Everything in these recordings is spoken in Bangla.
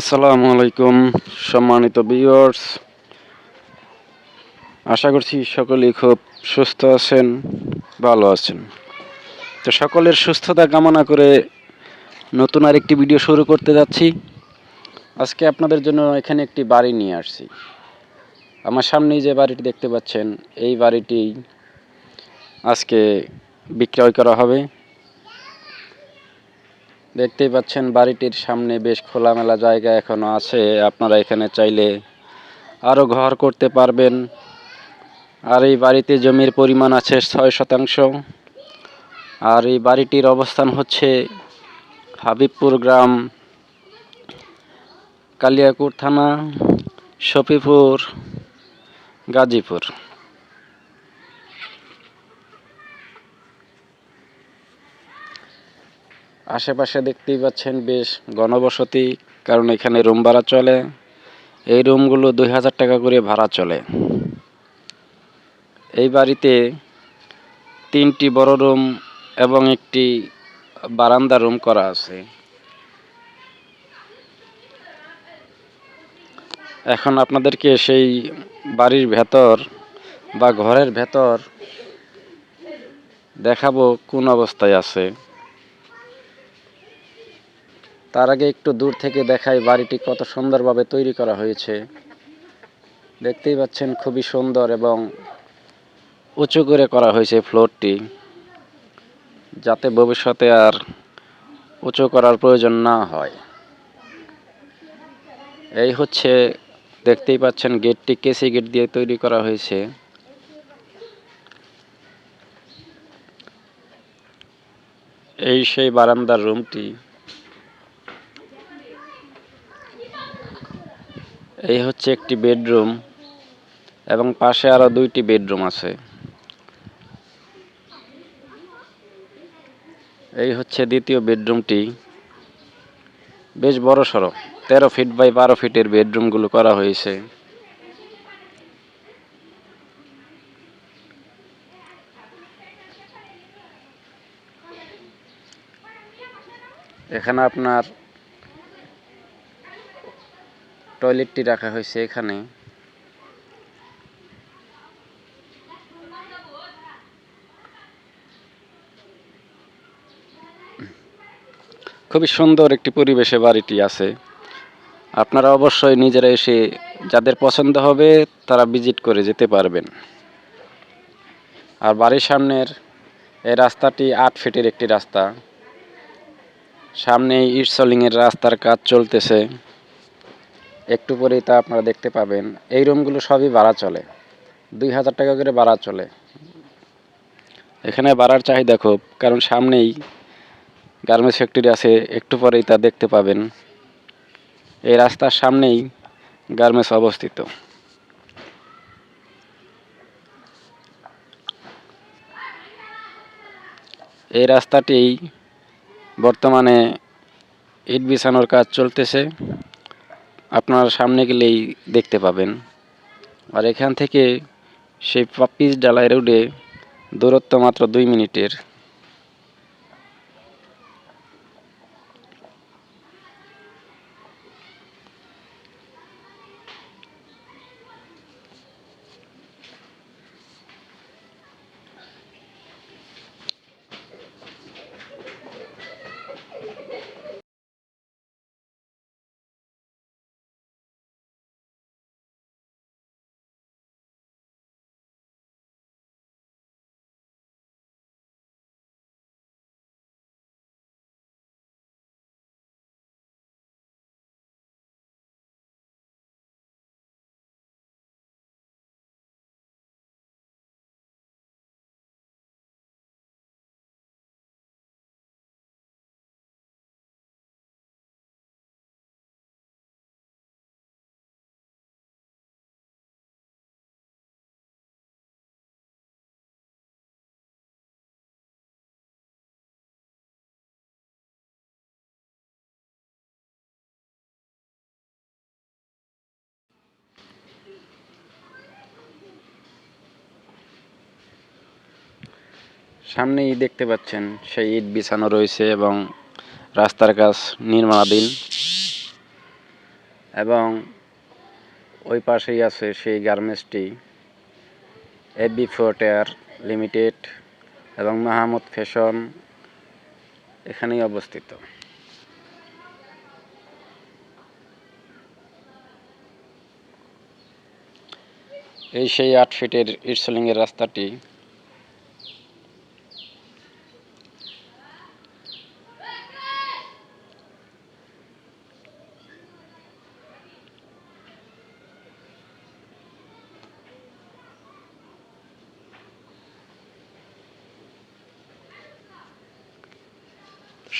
আসসালামু আলাইকুম, সম্মানিত ভিউয়ার্স। আশা করছি সকলেই খুব সুস্থ আছেন, ভালো আছেন। তো সকলের সুস্থতা কামনা করে নতুন আরেকটি ভিডিও শুরু করতে যাচ্ছি। আজকে আপনাদের জন্য এখানে একটি বাড়ি নিয়ে আসছি। আমার সামনেই যে বাড়িটি দেখতে পাচ্ছেন, এই বাড়িটি আজকে বিক্রয় করা হবে। দেখতেই পাচ্ছেন, বাড়িটির সামনে বেশ খোলামেলা জায়গা এখনও আছে। আপনারা এখানে চাইলে আরও ঘর করতে পারবেন। আর এই বাড়িতে জমির পরিমাণ আছে ছয় শতাংশ। আর এই বাড়িটির অবস্থান হচ্ছে হাবিবপুর গ্রাম কালিয়াকুর থানা, শফিপুর, গাজীপুর। আশেপাশে দেখতেই পাচ্ছেন বেশ ঘনবসতি কারণ এখানে রুম ভাড়া চলে। এই রুমগুলো দুই হাজার টাকা করে ভাড়া চলে। এই বাড়িতে তিনটি বড় রুম এবং একটি বারান্দা রুম করা আছে। এখন আপনাদেরকে সেই বাড়ির ভেতর বা ঘরের ভেতর দেখাবো কোন অবস্থায় আছে। তার আগে একটু দূর থেকে দেখাই বাড়িটি কত সুন্দরভাবে তৈরি করা হয়েছে। দেখতেই পাচ্ছেন খুবই সুন্দর এবং উঁচু করে করা হয়েছে ফ্লোরটি। যাতে ভবিষ্যতে আর উঁচু করার প্রয়োজন না হয়। এই হচ্ছে, দেখতেই পাচ্ছেন গেটটি কেসি গেট দিয়ে তৈরি করা হয়েছে। এই সেই বারান্দার রুমটি। এই হচ্ছে একটি বেডরুম এবং পাশে আরও দুইটি বেডরুম আছে। এই হচ্ছে দ্বিতীয় বেডরুমটি। বেশ বড় সড়ো, তেরো ফিট বাই বারো ফিটের বেডরুমগুলো করা হয়েছে। এখানে আপনার টয়লেটটি রাখা হয়েছে এখানে। খুবই সুন্দর একটি পরিবেশে বাড়িটি আছে। আপনারা অবশ্যই নিজেরা এসে যাদের পছন্দ হবে তারা ভিজিট করে যেতে পারবেন। আর বাড়ির সামনের এই রাস্তাটি আট ফিটের একটি রাস্তা। সামনে ইটসলিংয়ের রাস্তার কাজ চলতেছে। একটু পরেই তা আপনারা দেখতে পাবেন। এই রুমগুলো সবই ভাড়া চলে। দুই হাজার টাকা করে ভাড়া চলে। এখানে ভাড়ার চাহিদা খুব, কারণ সামনেই গার্মেন্টস ফ্যাক্টরি আছে, একটু পরেই তা দেখতে পাবেন। এই রাস্তার সামনেই গার্মেন্টস অবস্থিত। এই রাস্তাটি বর্তমানে ইট বিছানোর কাজ চলতেছে। আপনার সামনে গেলেই দেখতে পাবেন। আর এখান থেকে সেই পাপিস ডালায় রোডে দূরত্ব মাত্র দুই মিনিটের। সামনেই দেখতে পাচ্ছেন সেই ইট বিছানো রয়েছে এবং রাস্তার কাজ নির্মাণাধীন। এবং ওই পাশেই আছে সেই গার্মেন্টসটি এবি ফোর্টেয়ার লিমিটেড এবং মাহমুদ ফ্যাশন এখানেই অবস্থিত। এই সেই আট ফিটের ইটসলিংয়ের রাস্তাটি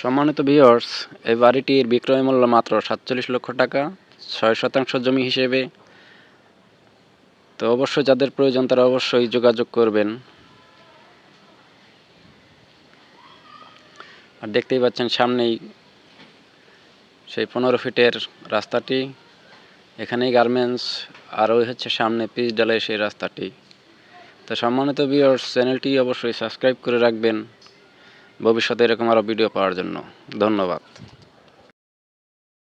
সম্মানিত ভিউয়ার্স এই বাড়িটির বিক্রয় মূল্য মাত্র সাতচল্লিশ লক্ষ টাকা, ছয় শতাংশ জমি হিসেবে। তো অবশ্যই যাদের প্রয়োজন তারা অবশ্যই যোগাযোগ করবেন। আর দেখতেই পাচ্ছেন সামনেই সেই পনেরো ফিটের রাস্তাটি। এখানেই গার্মেন্টস আর ওই হচ্ছে সামনে পিচ ডালের সেই রাস্তাটি। তো সম্মানিত ভিউয়ার্স চ্যানেলটি অবশ্যই সাবস্ক্রাইব করে রাখবেন। ভবিষ্যতে এরকম আরও ভিডিও পাওয়ার জন্য। ধন্যবাদ।